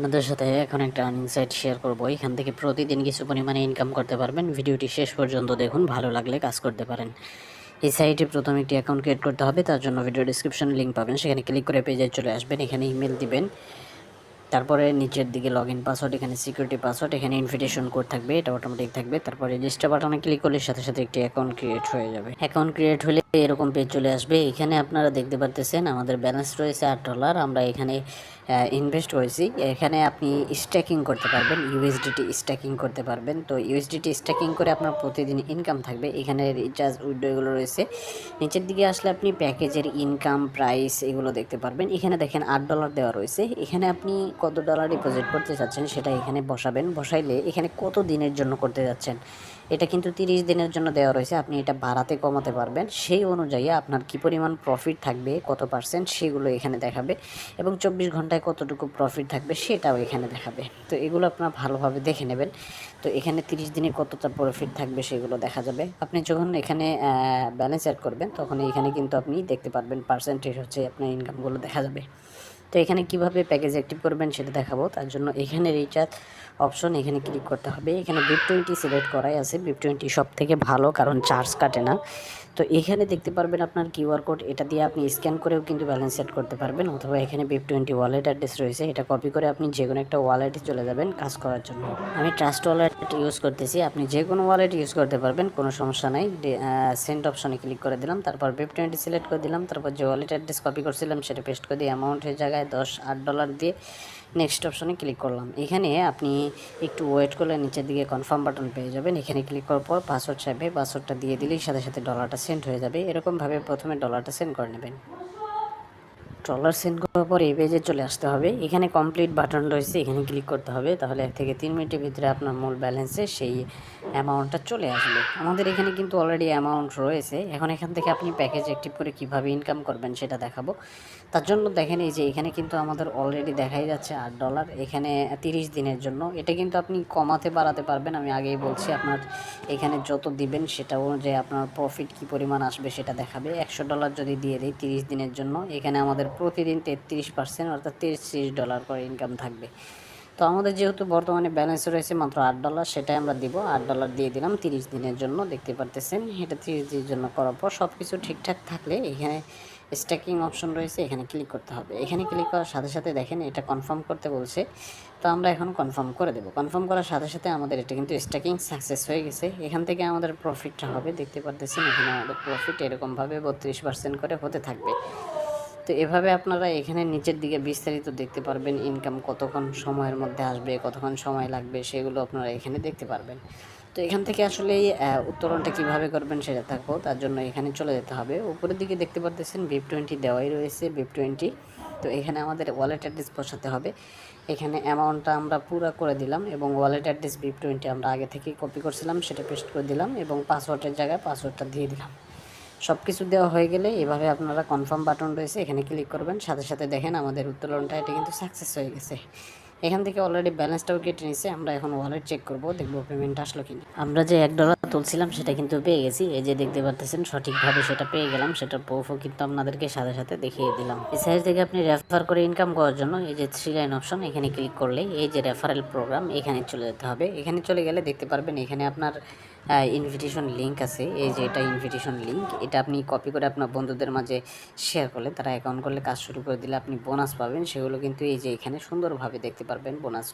আপনাদের সাথে এখন একটা আর্নিং সাইট শেয়ার করব। এখান থেকে প্রতিদিন কিছু পরিমাণে ইনকাম করতে পারবেন। ভিডিওটি শেষ পর্যন্ত দেখুন, ভালো লাগলে কাজ করতে পারেন। এই সাইটে প্রথমে একটি অ্যাকাউন্ট ক্রিয়েট করতে হবে, তার জন্য ভিডিও ডিসক্রিপশানে লিঙ্ক পাবেন। সেখানে ক্লিক করে পেজে চলে আসবেন, এখানে ইমেল দিবেন। তারপরে নিচের দিকে লগ ইন পাসওয়ার্ড এখানে সিকিউরিটি পাসওয়ার্ড এখানে ইনভিটেশন কোড থাকবে, এটা অটোমেটিক থাকবে। তারপরে রেজিস্টার বাটনে ক্লিক করলে সাথে সাথে একটি অ্যাকাউন্ট ক্রিয়েট হয়ে যাবে। অ্যাকাউন্ট ক্রিয়েট হলে এরকম পেজ চলে আসবে। এখানে আপনারা দেখতে পারতেছেন আমাদের ব্যালেন্স রয়েছে আট ডলার আমরা এখানে ইনভেস্ট করেছি এখানে আপনি স্ট্যাকিং করতে পারবেন ইউএসডিটি স্ট্যাকিং করতে পারবেন। তো ইউএসডিটি স্ট্যাকিং করে আপনার প্রতিদিন ইনকাম থাকবে। এখানে রিচার্জ উইডো এগুলো রয়েছে। নিচের দিকে আসলে আপনি প্যাকেজের ইনকাম প্রাইস এগুলো দেখতে পারবেন। এখানে দেখেন আট ডলার দেওয়া রয়েছে। এখানে আপনি কত ডলার ডিপোজিট করতে চাচ্ছেন সেটা এখানে বসাবেন। বসাইলে এখানে কত দিনের জন্য করতে যাচ্ছেন? এটা কিন্তু তিরিশ দিনের জন্য দেওয়া রয়েছে। আপনি এটা বাড়াতে কমাতে পারবেন। সেই অনুযায়ী আপনার কি পরিমাণ প্রফিট থাকবে, কত পার্সেন্ট সেগুলো এখানে দেখাবে এবং চব্বিশ ঘন্টায় কতটুকু প্রফিট থাকবে সেটাও এখানে দেখাবে। তো এগুলো আপনার ভালোভাবে দেখে নেবেন। তো এখানে তিরিশ দিনে কতটা প্রফিট থাকবে সেগুলো দেখা যাবে। আপনি যখন এখানে ব্যালেন্স অ্যাড করবেন তখন এখানে কিন্তু আপনি দেখতে পারবেন পার্সেন্টেজ হচ্ছে আপনার ইনকামগুলো দেখা যাবে। তো এখানে কীভাবে প্যাকেজ অ্যাক্টিভ করবেন সেটা দেখাবো। তার জন্য এখানে রিচার্জ অপশন এখানে ক্লিক করতে হবে। এখানে বিপ টোয়েন্টি সিলেক্ট করাই আছে। বিপ টোয়েন্টি সব থেকে ভালো, কারণ চার্জ কাটে না। তো এখানে দেখতে পারবেন আপনার কিউআর কোড, এটা দিয়ে আপনি স্ক্যান করেও কিন্তু ব্যালেন্স সেট করতে পারবেন। অথবা এখানে বিপ টোয়েন্টি ওয়ালেট অ্যাড্রেস রয়েছে, এটা কপি করে আপনি যে কোনো একটা ওয়ালেটে চলে যাবেন কাজ করার জন্য। আমি ট্রাস্ট ওয়ালেট ইউজ করতেছি, আপনি যে কোনো ওয়ালেট ইউজ করতে পারবেন, কোনো সমস্যা নাই। সেন্ড অপশনে ক্লিক করে দিলাম, তারপর বিপ টোয়েন্টি সিলেক্ট করে দিলাম, তারপর যে ওয়ালেট অ্যাড্রেস কপি করছিলাম, সেটা পেস্ট করে দিয়ে অ্যামাউন্টের জায়গায় দশ আট ডলার দিয়ে নেক্সট অপশনে ক্লিক করলাম। এখানে আপনি একটু ওয়েট করলে নিচের দিকে কনফার্ম বাটন পেয়ে যাবেন। এখানে ক্লিক করার পর পাসওয়ার্ড চাইবে। পাসওয়ার্ডটা দিয়ে দিলেই সাথে সাথে ডলারটা সেন্ড হয়ে যাবে। এরকমভাবে প্রথমে ডলারটা সেন্ড করে নেবেন। ডলার সেন্ড করার পর এই পেজে চলে আসতে হবে। এখানে কমপ্লিট বাটন রয়েছে, এখানে ক্লিক করতে হবে। তাহলে এক থেকে তিন মিনিটের ভিতরে আপনার মূল ব্যালেন্সে সেই অ্যামাউন্টটা চলে আসবে। আমাদের এখানে কিন্তু অলরেডি অ্যামাউন্ট রয়েছে। এখন এখান থেকে আপনি প্যাকেজ অ্যাক্টিভ করে কীভাবে ইনকাম করবেন সেটা দেখাবো। তার জন্য দেখেন এই যে এখানে কিন্তু আমাদের অলরেডি দেখাই যাচ্ছে আট ডলার এখানে তিরিশ দিনের জন্য। এটা কিন্তু আপনি কমাতে বাড়াতে পারবেন। আমি আগেই বলছি, আপনার এখানে যত দিবেন সেটা অনুযায়ী আপনার প্রফিট কী পরিমাণ আসবে সেটা দেখাবে। একশো ডলার যদি দিয়ে দিই তিরিশ দিনের জন্য, এখানে আমাদের প্রতিদিন তেত্রিশ পার্সেন্ট অর্থাৎ তিরিশ ডলার করে ইনকাম থাকবে। তো আমাদের যেহেতু বর্তমানে ব্যালেন্স রয়েছে মাত্র আট ডলার সেটাই আমরা দিব। আট ডলার দিয়ে দিলাম তিরিশ দিনের জন্য, দেখতে পারতেছেন। এটা তিরিশ দিনের জন্য করার পর সব কিছু ঠিকঠাক থাকলে এখানে স্ট্যাকিং অপশন রয়েছে, এখানে ক্লিক করতে হবে। এখানে ক্লিক করার সাথে সাথে দেখেন এটা কনফার্ম করতে বলছে। তো আমরা এখন কনফার্ম করে দেবো। কনফার্ম করার সাথে সাথে আমাদের এটা কিন্তু স্ট্যাকিং সাকসেস হয়ে গেছে। এখান থেকে আমাদের প্রফিটটা হবে, দেখতে পারতেছেন এখানে আমাদের প্রফিট এরকমভাবে বত্রিশ পার্সেন্ট করে হতে থাকবে। তো এভাবে আপনারা এখানে নিচের দিকে বিস্তারিত দেখতে পারবেন ইনকাম কতক্ষণ সময়ের মধ্যে আসবে, কতক্ষণ সময় লাগবে সেগুলো আপনারা এখানে দেখতে পারবেন। তো এখান থেকে আসলে উত্তরণটা কীভাবে করবেন সেটা থাকব, তার জন্য এখানে চলে যেতে হবে। উপরের দিকে দেখতে পারতেছেন বিপ টোয়েন্টি দেওয়াই রয়েছে বিপ টোয়েন্টি তো এখানে আমাদের ওয়ালেট অ্যাড্রেস বসাতে হবে। এখানে অ্যামাউন্টটা আমরা পুরো করে দিলাম এবং ওয়ালেট অ্যাড্রেস বিপ টোয়েন্টি আমরা আগে থেকেই কপি করছিলাম, সেটা পেস্ট করে দিলাম এবং পাসওয়ার্ডের জায়গায় পাসওয়ার্ডটা দিয়ে দিলাম। সব কিছু দেওয়া হয়ে গেলে এভাবে আপনারা কনফার্ম বাটন রয়েছে, এখানে ক্লিক করবেন। সাথে সাথে দেখেন আমাদের উত্তোলনটা এটা কিন্তু সাকসেস হয়ে গেছে। এখান থেকে অলরেডি ব্যালেন্সটাও কেটে নিছে, আমরা এখন ওয়ালেট চেক করব, দেখব পেমেন্ট আসলো কিনা। আমরা যে এক ডলার তুলছিলাম, সেটা কিন্তু পেয়ে গেছি। এই যে দেখতে পারতেছেন সঠিকভাবে সেটা পেয়ে গেলাম, সেটা প্রুফও কিন্তু আপনাদেরকে সাথে সাথে দেখিয়ে দিলাম। এই সাইড থেকে আপনি রেফার করে ইনকাম করার জন্য এই যে থ্রি লাইন অপশন এখানে ক্লিক করলে এই যে রেফারেল প্রোগ্রাম এখানে চলে যেতে হবে। এখানে চলে গেলে দেখতে পারবেন, এখানে আপনার ইনভিটেশন লিঙ্ক আছে। এই যে এটা ইনভিটেশন লিঙ্ক এটা আপনি কপি করে আপনার বন্ধুদের মাঝে শেয়ার করলে তারা অ্যাকাউন্ট করলে কাজ শুরু করে দিলে আপনি বোনাস পাবেন। সেগুলো কিন্তু এই যে এখানে সুন্দরভাবে দেখতে পারবেন বোনাস